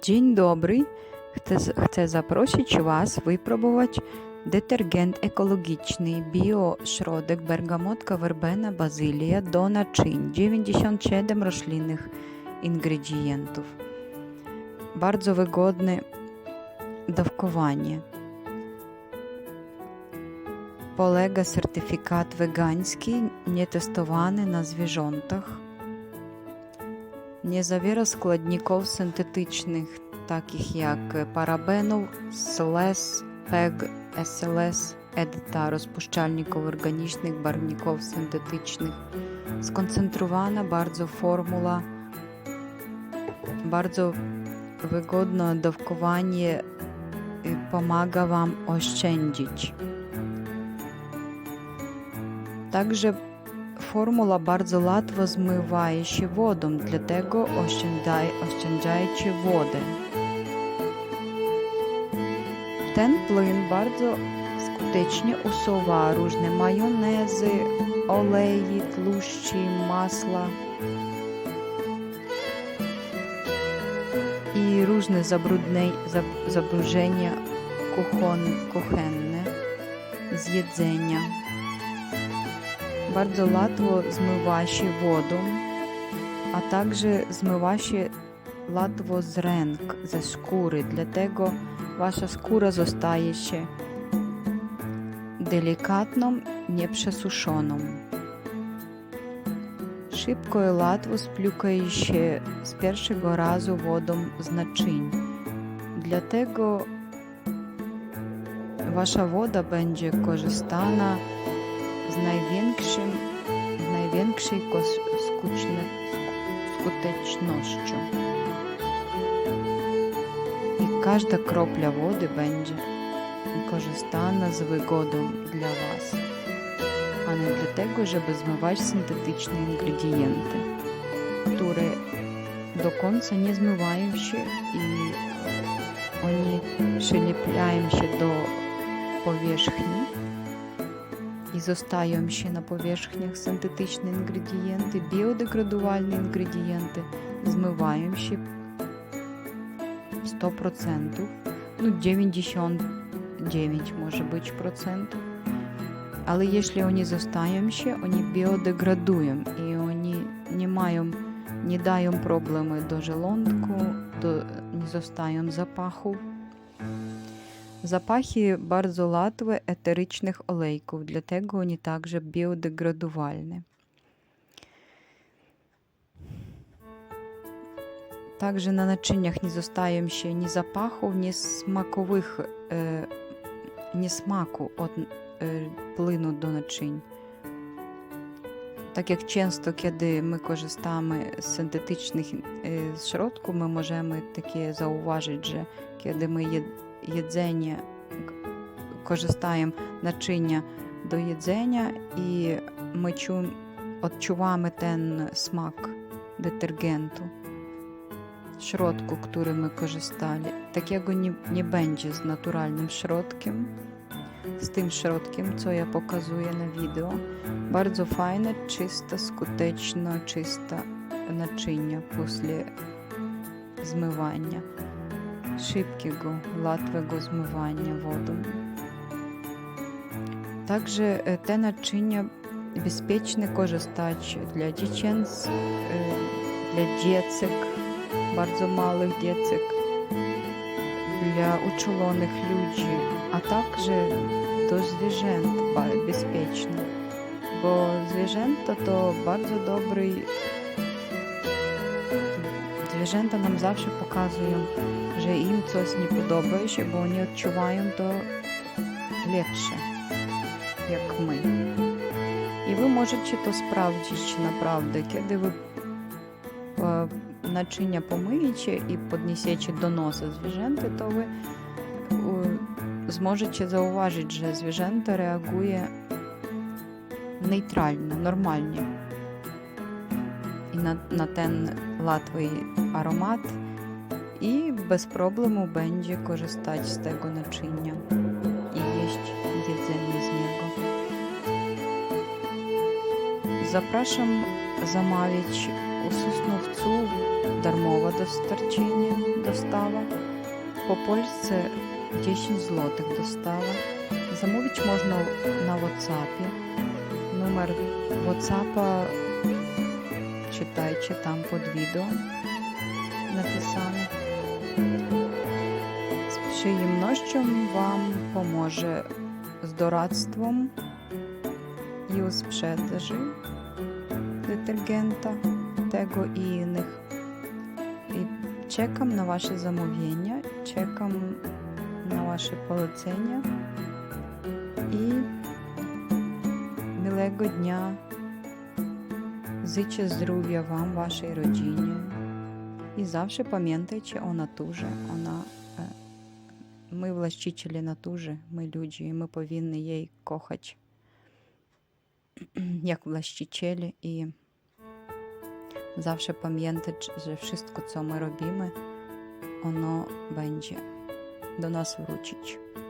Dzień dobry. Chcę, chcę zaprosić Was wypróbować Детергент екологічний, біошродик, бергамотка, вербена, базилія до начин 97 рослинних інгредієнтів. Bardzo wygodne dawkowanie. Polega certyfikat wegański, nietestowany na zwierzętach. Незавіра складників синтетичних, таких як э, парабенов, СЛС, ПЕГ, СЛС, ЕД та розпущальників органічних барвників синтетичних. Сконцентрована bardzo формула, bardzo wygodne dawkowanie pomaga Wam oszczędzić. Także formula bardzo łatwo zmywaje się wodą, dlatego oszczędzaj, oszczędzajcie wodę. Ten plyn bardzo skutecznie usuwa różne majonezy, oleje, tłuszczy, masła i różne zabrudne, zabrudzenia kuchonne z jedzenia bardzo łatwo zmywa się wodą, a także zmywa się łatwo z ręk, ze skóry, dlatego wasza skóra zostaje się delikatną, nieprzesuszoną. Szybko i łatwo splukuje się z pierwszego razu wodą z naczyń. Dlatego wasza woda będzie korzystana z największym, z największej skuczne, skutecznością. I każda kropla wody będzie wykorzystana z wygodą dla Was, a nie dlatego, żeby zmywać syntetyczne ingredienty, które do końca nie zmywają się i oni przylepiają się do powierzchni і зостаємо ще на поверхнях синтетичні інгредієнти, біодеградувальні інгредієнти, змиваємо ще 100%, ну 99 може бути процентов. Але якщо вони зостаємо ще, вони біодеградуємо і вони не мають, не даємо проблеми до желудку, до, не зостаємо запаху. Запахи bardzo łatwe eterycznych olejków, dlatego oni także biodegradowalne. Также на начиннях не zostaje się ni zapachów, ni smakowych, e, nie smaku od e, płynu do naczyń. Так як часто, коли ми користаємо з синтетичних środków, ми можемо таке зауважити, коли ми є їдзення користаємо начиння до їдзення і ми чу, відчуваємо ten смак детергенту, шротку, який ми користали. Такого не, не буде з натуральним шротком. З тим шротkiem, co ja pokazuję na wideo. Bardzo fajne, czyste, skuteczne, czyste naczynia після змивання szybkiego, łatwego zmywania wodą. Także te naczynia bezpieczne korzystać dla dziecięc, dla dziecek, bardzo małych dziecek, dla uczulonych ludzi, a także do zwierzęt bezpieczne, bo zwierzęta to bardzo dobry zwierzęta nam zawsze pokazują, że im coś nie podoba się, bo oni odczuwają to lepsze, jak my. I wy możecie to sprawdzić naprawdę, kiedy wy naczynia pomиєте і піднесете до носа звіженти, то ви зможете зауважити, що звіженто реагує нейтрально, нормально і на, на тен латвий аромат, і без проблему бенджі користач з того начиння і їсть їдзені з нього. Запрашам замавіч у Сосновцу дармова достарчення достава. По польці 10 злотих достава. Замовіч можна на WhatsApp. Номер WhatsApp читайте там під відео написано. Чиїм що вам поможе з дорадством і у спшедажі детергента того і іних. І чекам на ваше замовлення, чекам на ваше полицення і милого дня. Зичę zdrowia Wam, Waszej rodzinie i zawsze pamiętajcie o naturze. Ona, Ми властителі натужі, ми люди, і ми повинні її кохати як властителі і завжди пам'ятати, що все, що ми робимо, воно буде до нас вручить.